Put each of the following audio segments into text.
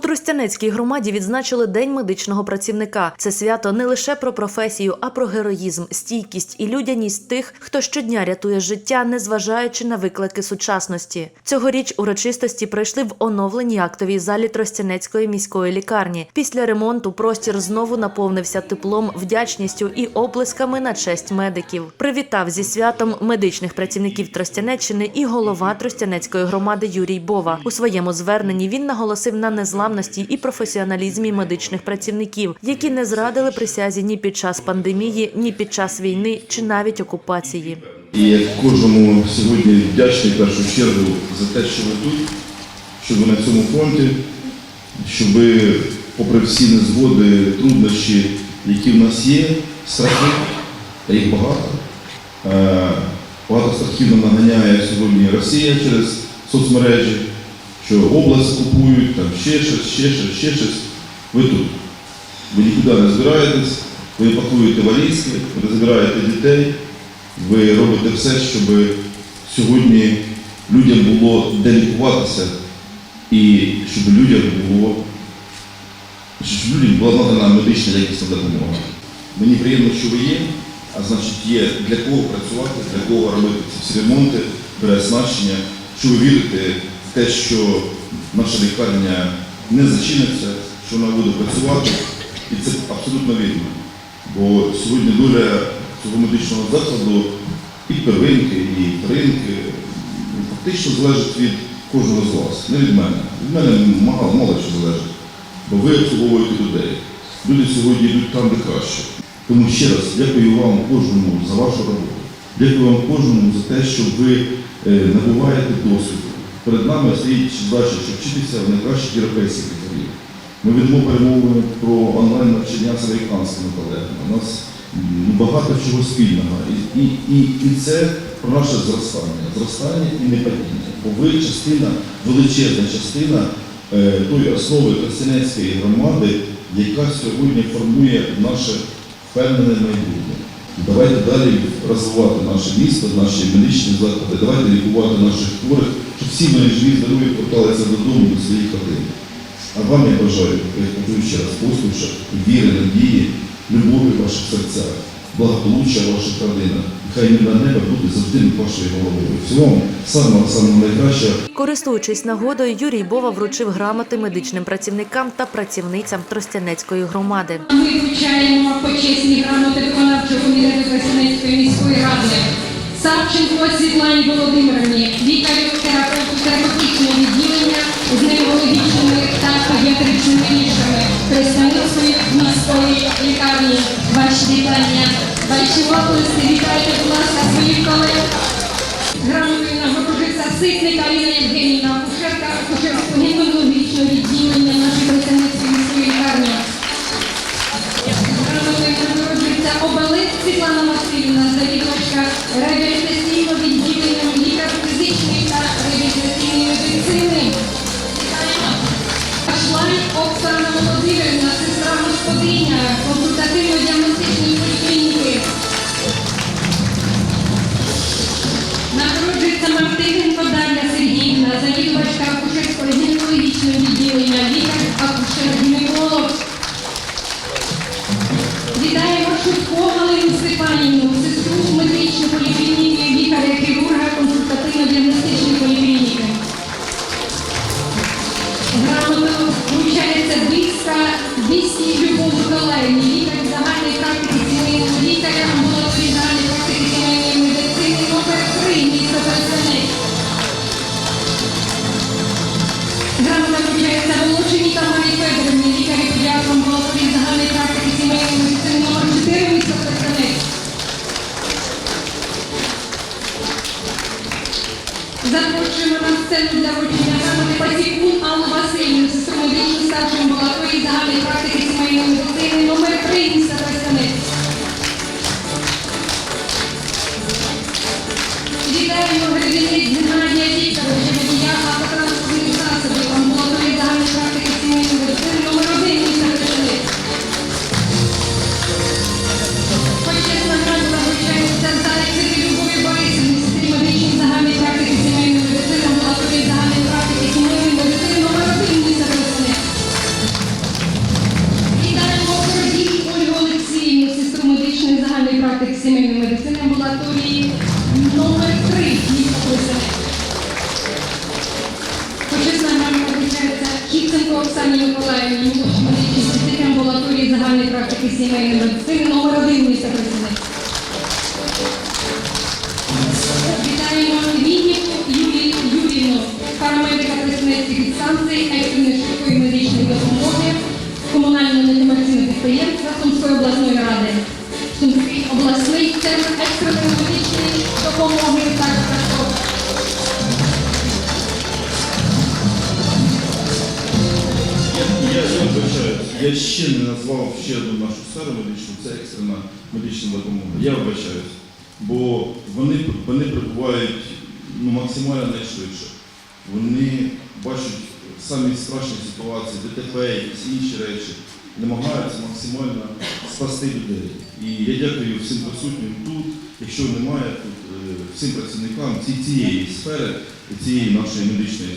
Тростянецькій громаді відзначили День медичного працівника. Це свято не лише про професію, а про героїзм, стійкість і людяність тих, хто щодня рятує життя, незважаючи на виклики сучасності. Цьогоріч урочистості пройшли в оновленій актовій залі Тростянецької міської лікарні. Після ремонту простір знову наповнився теплом, вдячністю і оплесками на честь медиків. Привітав зі святом медичних працівників Тростянеччини і голова Тростянецької громади Юрій Бова. У своєму зверненні він наголосив на незламності і професіоналізмі медичних працівників, які не зрадили присязі ні під час пандемії, ні під час війни чи навіть окупації. І я кожному сьогодні вдячний першу чергу за те, що ви тут, що ви на цьому фронті, що ви, попри всі незгоди, труднощі, які в нас є, страхи, та їх багато. Е, Багато страхів наганяє сьогодні Росія через соцмережі, що область купують, там ще щось, ще щось, ще щось. Ви тут. Ви нікуди не збираєтесь, ви пакуєте валізки, ви забираєте дітей, ви робите все, щоб сьогодні людям було де лікуватися і щоб людям було щоб людям була надана медична якісна допомога. Мені приємно, що ви є, а значить є для кого працювати, для кого робити ці всі ремонти, переоснащення, що ви вірите те, що наша лікарня не зачиниться, що вона буде працювати, і це абсолютно вірно. Бо сьогодні доля цього медичного закладу і первинки, і вторинки ну, фактично залежить від кожного з вас, не від мене. Від мене мало, мало що залежить, бо ви обслуговуєте людей. Люди сьогодні йдуть там, де краще. Тому ще раз дякую вам кожному за вашу роботу. Дякую вам кожному за те, що ви е, набуваєте досвіду. Перед нами стоїть задача, щоб вчитися в найкращих європейських лікарів. Ми ведемо перемовини про онлайн навчання з американськими колегами. У нас багато чого спільного. І, і, і, це про наше зростання. Зростання і не падіння. Бо ви частина, величезна частина е, тої основи Тростянецької громади, яка сьогодні формує наше впевнене майбутнє. Давайте далі розвивати наше місто, наші медичні заклади, давайте лікувати наших хворих, щоб всі ми живі, здорові поверталися додому до своїх хатин. А вам я бажаю, я повторюю ще раз, послуша, віри, надії, любові в ваших серцях, благополуччя в ваших родинах. Хай мирне небо буде завжди вашою головою. Всього вам самого самого найкращого. Користуючись нагодою, Юрій Бова вручив грамоти медичним працівникам та працівницям Тростянецької громади. Ми вручаємо почесні грамоти виконавчого комітету Красинецької міської ради. Савченко Світлані Володимирівні, лікарю терапевту терапевтичного відділення з неврологічними та педіатричними ліками Красинецької міської лікарні. Ваші вітання, оплески, вітайте, будь ласка, своїх колег. Грамотою нагороджується Ситника Аліна Євгенівна, акушерка акушерського гінекологічного відділення нашої працівниці міської лікарні. Грамотою нагороджується Обелик Світлана Васильівна, завідувачка реабілітаційного Мартиненко Дар'я Сергіївна, завідувачка акушерського гінекологічного відділення, лікар, акушер-гінеколог. Вітаємо Шутко Галину Степанівну, сестру медичної поліклініки, лікаря-хірурга консультативно-діагностичної поліклініки. Грамоту вручається Бійська Бійській Любов Миколаївні, лікар загальної сімейної медицини амбулаторії номер 3 міста Колесанець. Почесна нам вручається Кіценко Оксані Миколаївні, медичній амбулаторії загальної практики сімейної медицини номер 1 міста Колесанець. Вітаємо Вінніку Юлію Юріну, парамедика Колесанецьких станцій. Ще не назвав ще одну нашу сферу медичну, це екстрена медична допомога. Я вибачаюсь, бо вони, вони прибувають ну, максимально найшвидше. Вони бачать самі страшні ситуації, ДТП, якісь інші речі, намагаються максимально спасти людей. І я дякую всім присутнім тут, якщо немає тут, е, всім працівникам ці- цієї сфери, цієї нашої медичної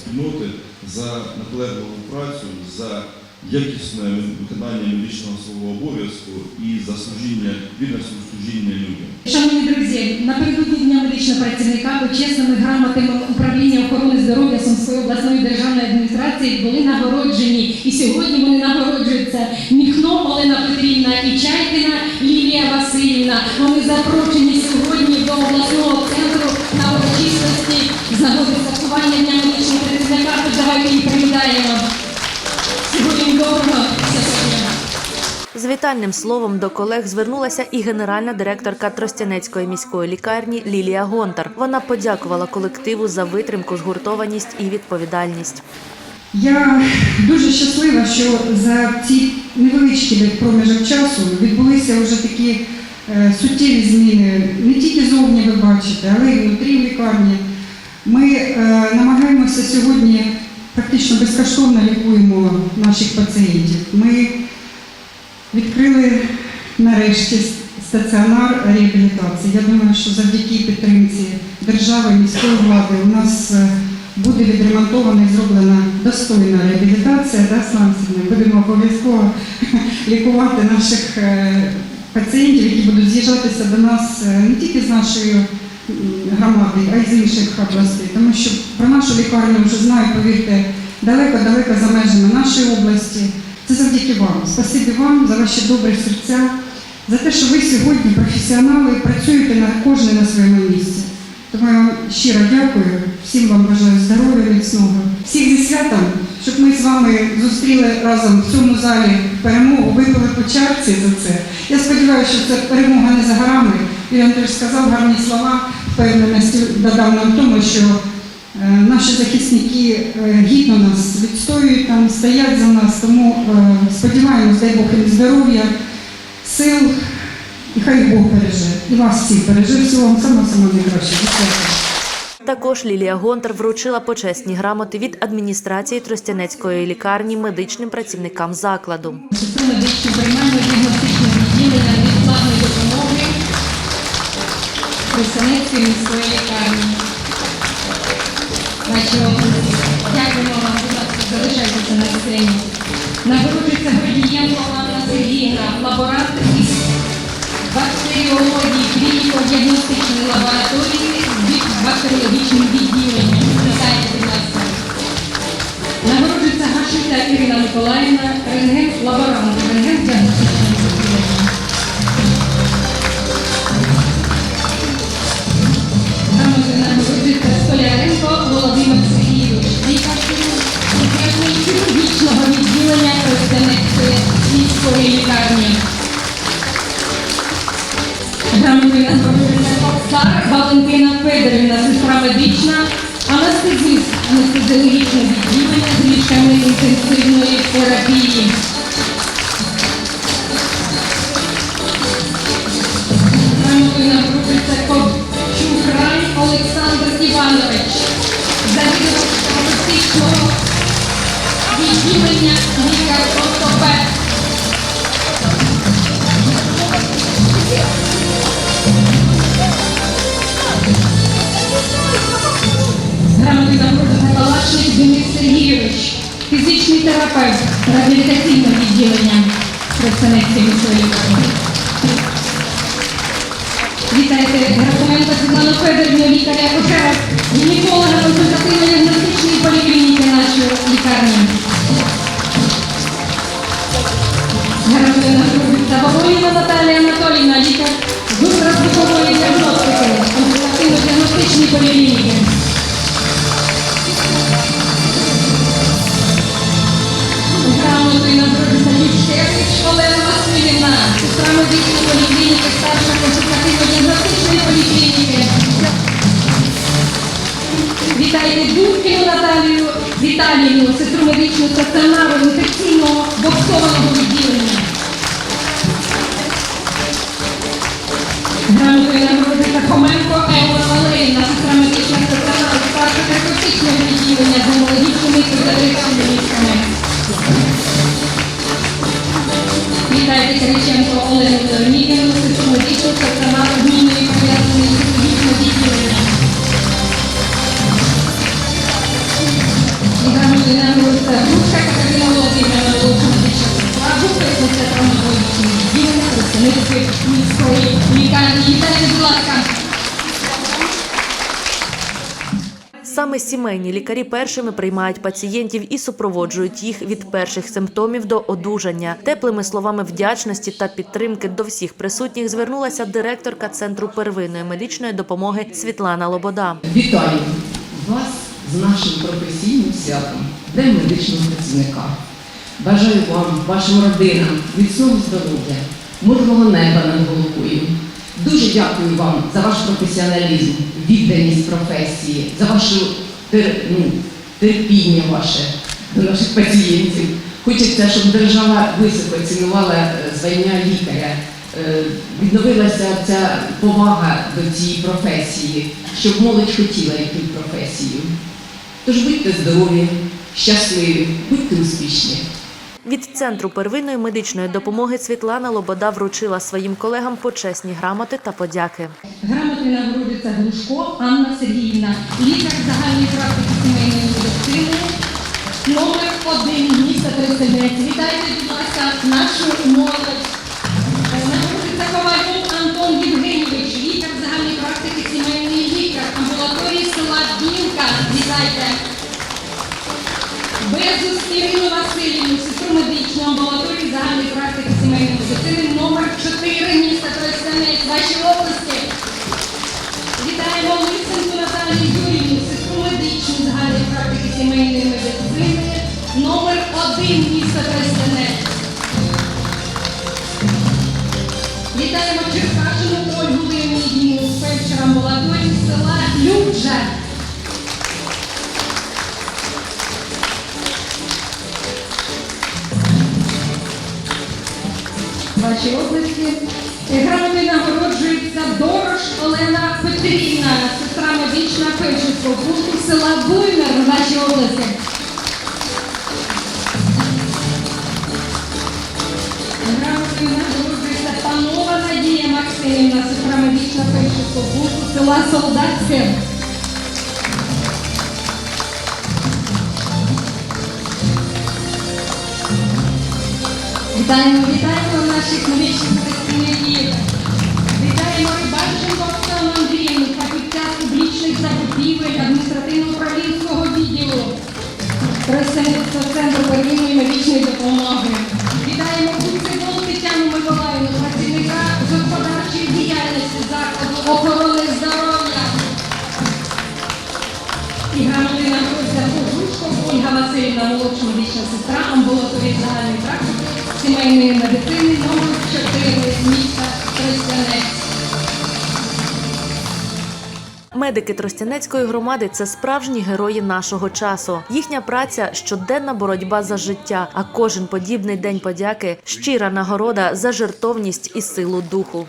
спільноти за наполегливу працю, за якісне виконання медичного свого обов'язку і за служіння, вірне служіння людям. Шановні друзі, напередодні дня медичного працівника почесними грамотами управління охорони здоров'я Сумської обласної державної адміністрації були нагороджені. І сьогодні вони нагороджуються Міхно Олена Петрівна і Чайкіна Лілія Васильівна. Вони запрошені сьогодні до обласного центру вітальним словом до колег звернулася і генеральна директорка Тростянецької міської лікарні Лілія Гонтар. Вона подякувала колективу за витримку, згуртованість і відповідальність. Я дуже щаслива, що за ці невеличкі проміжок часу відбулися вже такі е, суттєві зміни. Не тільки зовні ви бачите, але й внутрі лікарні. Ми е, намагаємося сьогодні практично безкоштовно лікуємо наших пацієнтів. Ми відкрили нарешті стаціонар реабілітації. Я думаю, що завдяки підтримці держави, міської влади у нас е, буде відремонтована і зроблена достойна реабілітація. Да, Сланцівна? Будемо обов'язково лікувати наших е, пацієнтів, які будуть з'їжджатися до нас е, не тільки з нашої громади, а й з інших областей. Тому що про нашу лікарню вже знають, повірте, далеко-далеко за межами нашої області. Це завдяки вам. Спасибі вам за ваші добрі серця, за те, що ви сьогодні професіонали і працюєте на кожне на своєму місці. Тому я вам щиро дякую, всім вам бажаю здоров'я, міцного, всіх зі святом, щоб ми з вами зустріли разом в цьому залі перемогу, випили по чарці за це. Я сподіваюся, що це перемога не за горами. Ігор теж сказав гарні слова, впевненості додав нам тому, що Наші захисники е, гідно нас відстоюють там, стоять за нас, тому е, сподіваємось, дай Бог їм здоров'я, сил, і хай Бог береже. І вас всіх береже, всього вам самого самого найкраще. Також Лілія Гонтар вручила почесні грамоти від адміністрації Тростянецької лікарні медичним працівникам закладу. Сестру медичну приймальну діагностичне відділення невідкладної допомоги Християнської міської лікарні. Дякуємо вам, будь ласка, залишайтеся на сцені. Нагороджується Гордієнко Анна Сергіївна, лаборант із бактеріології клініко-діагностичної лабораторії з бактеріологічним відділенням. Вітайте, будь ласка. Нагороджується Гашита Ірина Миколаївна, рентген лаборант, анестезіологічного відділення з ліжками інтенсивної терапії. також реабілітаційне відділення представницької міської лікарні. Вітайте Герасименко Світлану Федорівну, лікаря акушера гінеколога консультативно-діагностичної поліклініки нашої лікарні. Герасимена Табаголіна Наталія Анатолійна, лікар з розвиткової діагностики, консультативно-діагностичної поліклініки. Олена Васильівна, сестра медичної поліклініки, старша консультативно-діагностичної поліклініки. Вітайте Дудкину Наталію Віталіївну, сестру медичного стаціонару інфекційного боксованого відділення. Грамотою нагородиться Хоменко Елла Валерівна, сестра медичного стаціонару старша терапевтичного відділення dedication for all the Саме сімейні лікарі першими приймають пацієнтів і супроводжують їх від перших симптомів до одужання. Теплими словами вдячності та підтримки до всіх присутніх звернулася директорка центру первинної медичної допомоги Світлана Лобода. Вітаю вас з нашим професійним святом, День медичного працівника. Бажаю вам, вашим родинам, міцного здоров'я, мирного неба над головою. Дуже дякую вам за ваш професіоналізм, відданість професії, за вашу тер- ну, терпіння ваше до наших пацієнтів. Хочеться, щоб держава високо цінувала е, звання лікаря, е, відновилася ця повага до цієї професії, щоб молодь хотіла йти професію. Тож будьте здорові, щасливі, будьте успішні. Від центру первинної медичної допомоги Світлана Лобода вручила своїм колегам почесні грамоти та подяки. Грамоти нагородиться Глушко Анна Сергіївна, лікар загальної практики сімейної медицини, номер один міста Тростянець. Вітайте, будь ласка, нашу молодь. Безус Ірину Васильівну, сестру медичну амбулаторії загальної практики сімейної медицини, номер 4 міста Тростянець, ваші області. Вітаємо Лисенку Наталію Юрівну, сестру медичну загальної практики сімейної медицини, номер 1 міста Тростянець. Вітаємо Ваші області. Грамоти нагороджується Дорош Олена Петрівна, сестра медична фельдшерського пункту села Буйнер в вашій області. Грамотою нагороджується панова Надія Максимівна, сестра медична фельдшерського пункту села Солдатське. Вітаємо, вітаємо наших медичних працівників. Вітаємо Рибальченко Оксану Андріївну, фахівця публічних закупівель адміністративно-управлінського відділу Тростянецького центру первинної медичної допомоги. Сімейної медицини номер 4 міста Тростянець. Медики Тростянецької громади це справжні герої нашого часу. Їхня праця щоденна боротьба за життя. А кожен подібний день подяки щира нагорода за жертовність і силу духу.